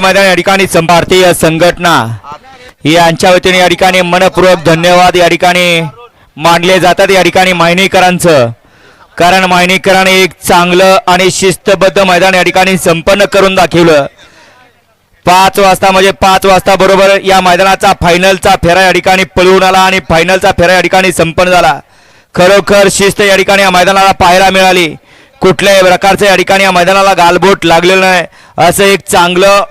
मैदान या ठिकाणी भारतीय संघटना यांच्या वतीने या ठिकाणी मनपूर्वक धन्यवाद या ठिकाणी मानले जातात. या ठिकाणी मायनेकरांचं कारण मायनेकरांनी एक चांगलं आणि शिस्तबद्ध मैदान या ठिकाणी संपन्न करून दाखवलं. पाच वाजता म्हणजे पाच वाजता बरोबर या मैदानाचा फायनलचा फेरा या ठिकाणी पळवून आला आणि फायनलचा फेरा या ठिकाणी संपन्न झाला. खरोखर शिस्त या ठिकाणी या मैदानाला पाहायला मिळाली. कुठल्याही प्रकारचं या ठिकाणी या मैदानाला गालबोट लागलेलं नाही. असं एक चांगलं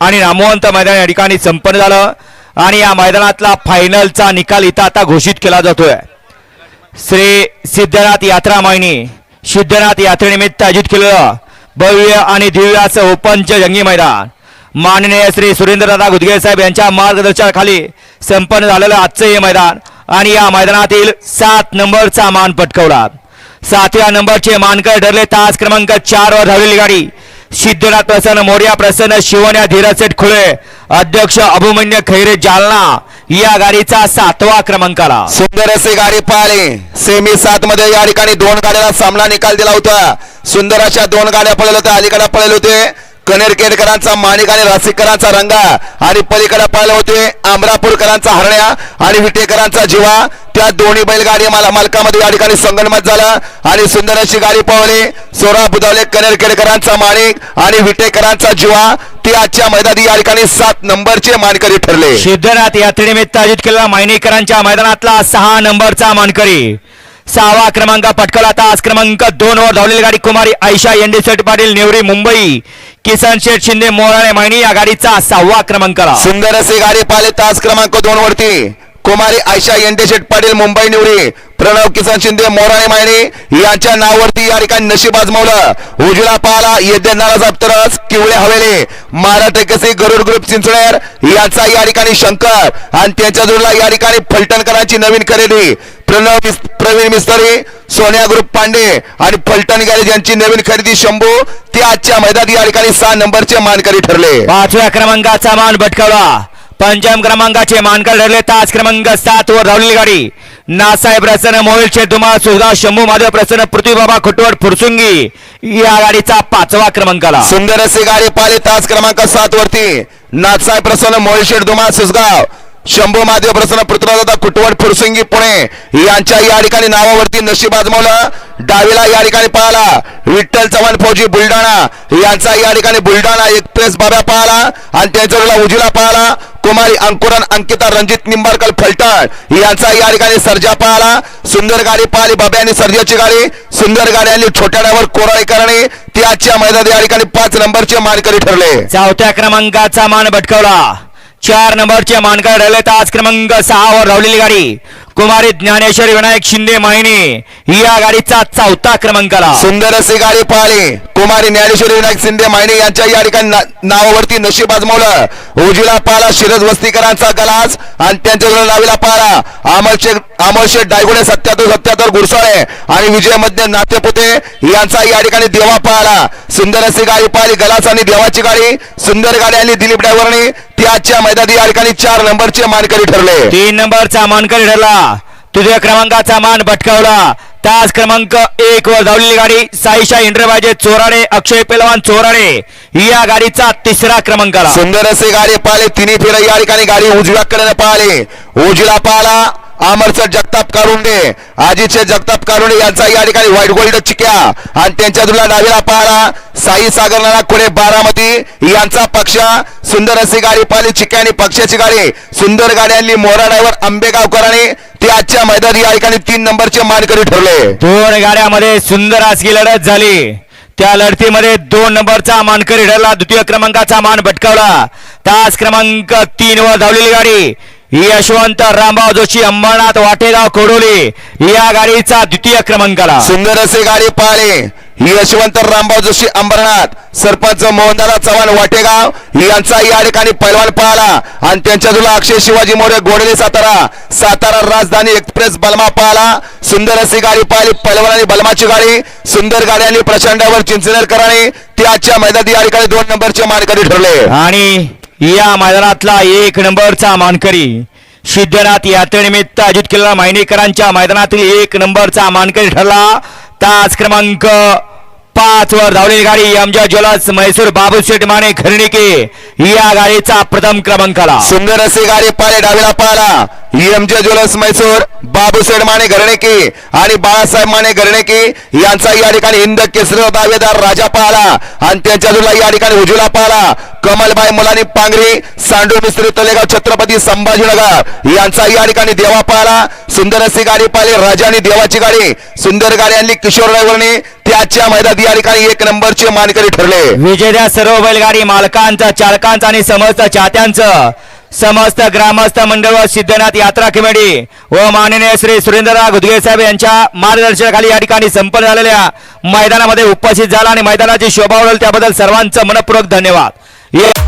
आणि नामवंत मैदान या ठिकाणी संपन्न झालं. आणि या मैदानातला फायनलचा निकाल इथं आता घोषित केला जातोय. श्री सिद्धनाथ यात्रा मायनी सिद्धनाथ यात्रेनिमित्त आयोजित केलेलं भव्य आणि दिव्याचं असं जंगी मैदान. माननीय श्री सुरेंद्रदादा गुदगे साहेब यांच्या मार्गदर्शनाखाली संपन्न झालेलं आजचं हे मैदान. आणि या मैदानातील सात नंबरचा मान पटकवला. सातव्या नंबरचे मानकर ठरले. तास क्रमांक चार वर धावलेली गाडी. सिद्धनाथ प्रसन्न मोर्या प्रसन्न शिवण्या धीरसेठ खुळे. अध्यक्ष अभिमन्य खैरे जालना. या गाडीचा सातवा क्रमांक आला सुंदर असे गाडी पाहिली. सेमी सात मध्ये या ठिकाणी दोन गाड्याला सामना निकाल दिला होता. सुंदर अशा दोन गाड्या पळल्या होत्या. अलीकडे पळले होते. कनेरकेडकरांचा माणिक आणि रासिकरांचा रंगा आणि पलीकडे पाहिले होते आमरापूरकरांचा हरण्या आणि विटेकरांचा जीवा. त्या दोन्ही बैलगाडी मला मालकामध्ये या ठिकाणी संगणमत झालं आणि सुंदर अशी गाडी पळवली. सोरा बुधावले कनेरकेडकरांचा माणिक आणि विटेकरांचा जीवा. ती आजच्या मैदानी या ठिकाणी सात नंबरचे मानकरी ठरले. सिद्धनाथ यात्रेनिमित्त आयोजित केलेला मायनेकरांच्या मैदानातला सहा नंबरचा मानकरी. सहावा क्रमांक पटकवला तास क्रमांक दोन वर धावलेली गाडी कुमारी आयशा एंडी पाटील नेवरी मुंबई. किसन शेठ शिंदे मोराळे मायनी या गाडीचा सहावा क्रमांक सुंदर असे गाडी पाहिले तास क्रमांक दोन वरती. कुमारी आयशा येंडे पाटील मुंबई निवडी प्रणव किसन शिंदे मोराळे मायनी यांच्या नावावरती या ठिकाणी नशीब आजमावलं. उजला पाला येते नाराज तरस किवळे हवेले. महाराष्ट्र कसे गरुड ग्रुप चिंचणेर यांचा या ठिकाणी शंकर. आणि त्यांच्या जोडला या ठिकाणी फलटणकरांची नवीन खरेदी. प्रणव प्रवीण मिस्त्री सोन्या ग्रुप पांडे आणि फलटण गॅरेज यांची नवीन खरेदी शंभू ते आजच्या मैदानी या ठिकाणी सहा नंबरचे मानकरी ठरले. पाचव्या क्रमांकाचा मान भटकवला. पंचम क्रमांकाचे मानकर ठरले. तास क्रमांक सात वर धावलेली गाडी. नासाहेब प्रसन्न मोहिल शेठ धुमाळ सुधा शंभू महादेव प्रसन्न पृथ्वीबाबा खुटवड फुरसुंगी. या गाडीचा पाचवा क्रमांक आला सुंदर असे गाडी पाहिले. तास क्रमांक सात वरती नाथसाहेब प्रसन्न मोळशेठ दुमा सुसगाव शंभू महादेव प्रसन्न पृथ्वीदादा कुटवड फुरसिंगी पुणे यांच्या या ठिकाणी नावावरती नशीब आजमावलं. डावीला या ठिकाणी पाहला विठ्ठल चव्हाण फौजी बुलढाणा यांचा या ठिकाणी बुलढाणा एक्सप्रेस बाब्या पाहला आणि त्यांच्या उजिला पाहला कुमारी अंकुरन अंकिता रणजित निंबारकर फलटण यांचा या ठिकाणी सर्जा पाहला सुंदर गाडी पाहिली बाब्या सर्जाची गाडी. सुंदर गाडी आणली छोट्या डावर कोराळी करणे. ती आजच्या मैदानात या ठिकाणी पाच नंबरचे मानकरी ठरले. चौथ्या क्रमांकाचा मान भटकवला. चार नंबरचे मानकर ठरले तास क्रमांक सहा वर धावलेली गाडी. कुमारी ज्ञानेश्वरी विनायक शिंदे माहिनी. या गाडीचा चौथा क्रमांकाला. सुंदर अशी गाडी पाहिली. कुमारी ज्ञानेश्वरी विनायक शिंदे मायने यांच्या या ठिकाणी ना- नावावरती नशीब आजमावलं. उजीला पाला शिरज वस्तीकरांचा गलास आणि त्यांच्या लावीला पाला अमर शेख डायगुडे सत्याहत्तर सत्याहत्तर गुरसाळे आणि विजय मध्य नातेपुते यांचा या ठिकाणी देवा पाहिला. सुंदर अशी गाडी पाहिली. गलास आणि देवाची गाडी. सुंदर गाडी आणि दिलीप ड्रायव्हरने ती आजच्या मैदानी या ठिकाणी चार नंबरचे मानकरी ठरले. तीन नंबरचा मानकरी ठरला. तुझ्या क्रमांकाचा मान भटकावला. तास क्रमांक एक वर धावलेली गाडी साईशा इंद्रबाजे चोराडे अक्षय पेलवान चोराडे. या गाडीचा तिसरा क्रमांक आला सुंदर असे गाडी पाहिले. तिन्ही फेर या ठिकाणी गाडी उजव्याकडे पाहिले. उजवीला पाहला अमरसर जगताप कारुंडे आजीचे जगताप कारुंडे यांचा या ठिकाणी व्हाईट गोल्ड चिक्या. आणि त्यांच्या तुला डावीला पाहला साई सागरला कुडे बारामती यांचा पक्ष. सुंदर अशी गाडी पाहिली चिक्या आणि पक्षाची गाडी. सुंदर गाडी आणली मोरा ड्रायव्हर आंबेगावकरांनी. ते आजच्या मैदानी या ठिकाणी तीन नंबरचे मानकरी ठरले. दोन गाड्यामध्ये सुंदर अशी लढत झाली. त्या लढतीमध्ये दोन नंबरचा मानकरी ठरला. द्वितीय क्रमांकाचा मान भटकावला. तास क्रमांक तीन वर धावलेली गाडी. यशवंत रामभाऊ जोशी अंबरनाथ वाटेगाव कोडोली या गाडीचा द्वितीय क्रमांक आला सुंदर असे गाडी पाहिले यशवंत रामभाऊ जोशी अंबरनाथ सरपंच मोहनदादा चव्हाण वाटेगाव यांचा या ठिकाणी पैलवान पाहला आणि त्यांच्या तुला अक्षय शिवाजी मोरे गोडले सातारा सातारा राजधानी एक्सप्रेस बलमा पाहला सुंदर अशी गाडी पाहिली पैलवान आणि बलमाची गाडी. सुंदर गाडी आणि प्रचंडावर चिंचनेरकरांनी ती आजच्या मैदानी या ठिकाणी दोन नंबरचे मानकरी ठरले. आणि या मैदानातला एक नंबरचा मानकरी सिद्धनाथ यात्रेनिमित्त आयोजित केलेला मायनेकरांच्या मैदानातील एक नंबरचा मानकरी ठरला. तास क्रमांक पाच वर धावलेली गाडी आमच्या ज्वेलर्स मैसूर बाबू शेठ माने खर्णिके या गाडीचा प्रथम क्रमांक आला सुंदर असे गाडी पाले डावीला पाला एमजे ज्वेलर्स मैसूर बाबूसेठ माने घरणेकी आणि बाळासाहेब माने घरणेकी यांचा या ठिकाणी हिंद केसरी दावेदार राजा पाहला आणि त्यांच्या जोडला या ठिकाणी उजवीला पाहला कमलबाई मुलानी पांगरी सांडू मिस्त्री तलेगाव छत्रपती संभाजीनगर. यांचा या ठिकाणी देवा पाहिला. सुंदर अशी गाडी पाहिली राजानी देवाची गाडी. सुंदर गाडी आणली किशोर ड्रायव्हरने त्याच्या मैदानात या ठिकाणी एक नंबरचे मानकरी ठरले. विजेत्या सर्व बैलगाडी मालकांचा चालकांचा आणि समस्त चाहत्यांचं. समस्त ग्रामस्थ मंडळ व सिद्धनाथ यात्रा कमिटी व माननीय श्री सुरेंद्रराव गुदगे साहेब यांच्या मार्गदर्शनाखाली या ठिकाणी संपन्न झालेल्या मैदानामध्ये उपस्थित झाला आणि मैदानाची शोभा उडवली त्याबद्दल सर्वांचं मनपूर्वक धन्यवाद. ये-